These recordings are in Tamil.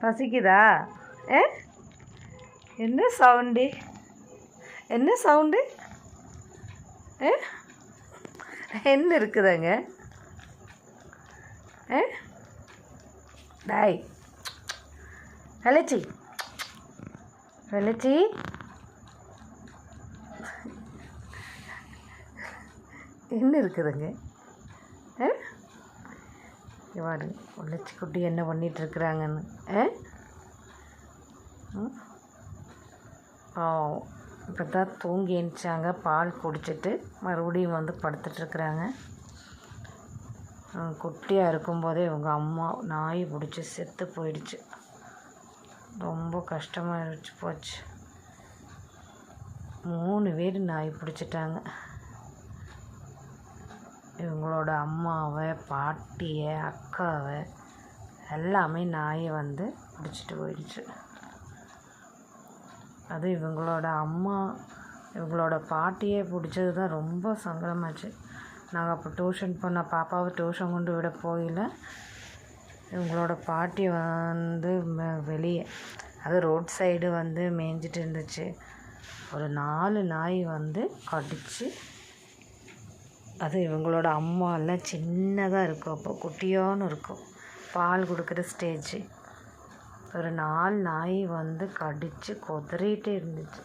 பசிக்குதா? ஏ? என்ன சவுண்டு? என்ன சவுண்டு? ஏ? என்ன இருக்குதுங்க? ஏ? டாய். வெளச்சி. வெளச்சி. என்ன இருக்குதுங்க? ஆ இவாரு உள்ளச்சி குட்டி என்ன பண்ணிகிட்ருக்குறாங்கன்னு ஆ? பாவம் இப்போ தான் தூங்கி எழுந்திரிச்சாங்க பால் குடிச்சிட்டு மறுபடியும் வந்து படுத்துட்ருக்குறாங்க குட்டியாக இருக்கும்போதே இவங்க அம்மா நாய் பிடிச்சி செத்து போயிடுச்சு. ரொம்ப கஷ்டமாக இருந்துச்சு போச்சு. மூணு பேர் நாய் பிடிச்சிட்டாங்க. இவங்களோட அம்மாவை பாட்டியை அக்காவை எல்லாமே நாயை வந்து பிடிச்சிட்டு போயிடுச்சு. அது இவங்களோட அம்மா இவங்களோட பாட்டியே பிடிச்சது தான் ரொம்ப சங்கடமாச்சு. நாங்கள் அப்போ டியூஷன் போன பாப்பாவை டியூஷன் கொண்டு விட போகல. இவங்களோட பாட்டி வந்து வெளியே அது ரோட் சைடு வந்து மேய்ஞ்சிட்டு இருந்துச்சு. ஒரு நாலு நாய் வந்து கடிச்சு அது இவங்களோட அம்மா எல்லாம் சின்னதாக இருக்கும். அப்போ குட்டியோன்னு இருக்கும். பால் கொடுக்குற ஸ்டேஜ் ஒரு நாலு நாய் வந்து கடித்து கொதறிட்டே இருந்துச்சு.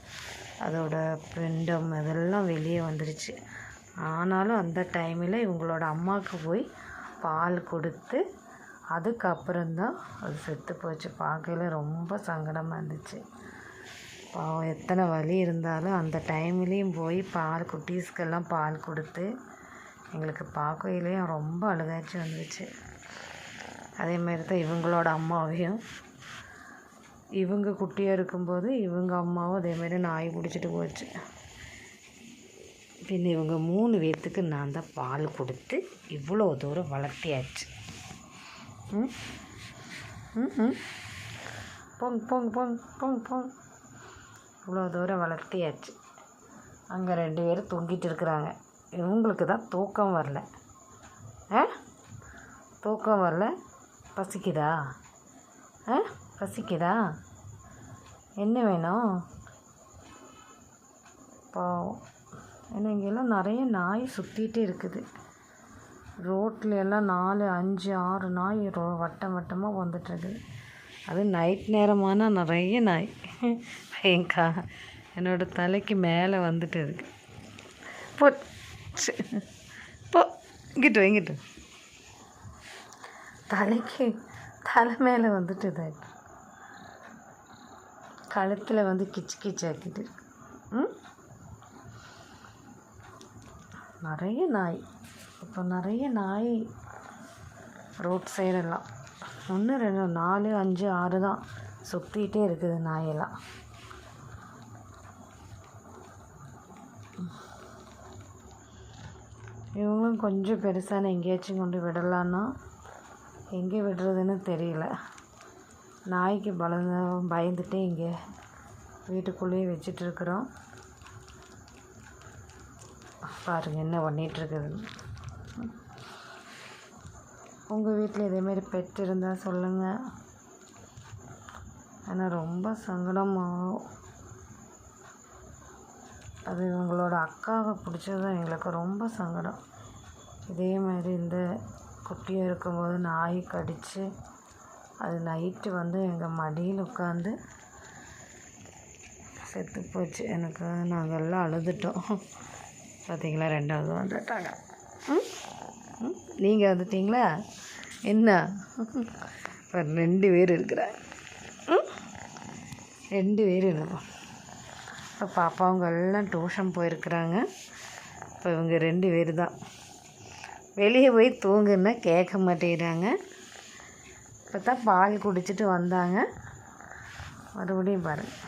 அதோட பிண்டம் இதெல்லாம் வெளியே வந்துடுச்சு ஆனாலும் அந்த டைமில் இவங்களோட அம்மாவுக்கு போய் பால் கொடுத்து அதுக்கப்புறம்தான் அது செத்து போச்சு. பார்க்கையில ரொம்ப சங்கடமாக இருந்துச்சு. பாவம் எத்தனை வலி இருந்தாலும் அந்த டைம்லேயும் போய் பால் குட்டீஸ்க்கெல்லாம் பால் கொடுத்து எங்களுக்கு பார்க்கையிலையும் ரொம்ப அழுகாச்சு வந்துச்சு அதே மாதிரி தான் இவங்களோட அம்மாவையும். இவங்க குட்டியாக இருக்கும்போது இவங்க அம்மாவும் அதேமாதிரி நாய் பிடிச்சிட்டு போச்சு. பின்ன இவங்க மூணு பேர்த்துக்கு நான் தான் பால் கொடுத்து இவ்வளோ தூரம் வளர்த்தியாச்சு. ம்? ம் பொங் பொங் பொங் போங்க போங்க இவ்வளோ தூரம் வளர்த்தியாச்சு. அங்கே ரெண்டு பேரும் தொங்கிட்டு இருக்கிறாங்க. இவங்களுக்கு தான் தூக்கம் வரல. ஆ? தூக்கம் வரல. பசிக்குதா? ஆ? பசிக்குதா? என்ன வேணும்? பாவம். ஏன்னா இங்கெல்லாம் நிறைய நாய் சுற்றிகிட்டே இருக்குது. ரோட்டில் எல்லாம் நாலு அஞ்சு ஆறு நாய் ரோ வட்டம் வட்டமாக வந்துட்டுருக்குது அது நைட் நேரமான நிறைய நாய். ஏங்கா என்னோடய தலைக்கு மேலே வந்துட்டு இருக்கு. போ போ இங்கிட்டு இங்கிட்டு தலைக்கு தலை மேலே வந்துட்டு இதாகிட்டு கழுத்தில் வந்து கிச்சு கிச்சு ஆக்கிட்டு ம் நிறைய நாய் இப்போ நிறைய நாய் ரோட் சைடெல்லாம் ஒன்று ரெண்டு நாலு அஞ்சு ஆறு தான் சுற்றிக்கிட்டே இருக்குது நாயெல்லாம் இவங்களும் கொஞ்சம் பெருசான எங்கேயாச்சும் கொண்டு விடலான்னா எங்கே விடுறதுன்னு தெரியல. நாய்க்கு பலந்த பயந்துட்டு இங்கே வீட்டுக்குள்ளேயே வச்சிட்ருக்குறோம் பாருங்கள் என்ன பண்ணிகிட்ருக்குதுன்னு உங்கள் வீட்டில் இதேமாரி பெட் இருந்தால் சொல்லுங்கள் ஆனால் ரொம்ப சங்கடமாகும் அது இவங்களோட அக்காவை பிடிச்சது தான் எங்களுக்கு ரொம்ப சங்கடம். இதே மாதிரி இந்த குட்டியாக இருக்கும்போது நாய் கடித்து அது நைட்டு வந்து எங்கள் மடியில் உட்காந்து செத்து போச்சு. எனக்கு நாங்கள் எல்லாம் அழுதுட்டோம். பார்த்தீங்களா ரெண்டாவது வந்துட்டாங்க. ம்? நீங்கள் வந்துட்டீங்களா? என்ன? இப்போ ரெண்டு பேர் இருக்கிறாங்க. ம்? ரெண்டு பேர் இருக்கும். இப்போ பாப்பாவங்க எல்லாம் டியூஷன் போயிருக்கிறாங்க. இப்போ இவங்க ரெண்டு பேர் தான் வெளியே போய் தூங்குன்னா கேட்க மாட்டேங்கிறாங்க. இப்போ தான் பால் குடிச்சிட்டு வந்தாங்க. மறுபடியும் பாருங்கள்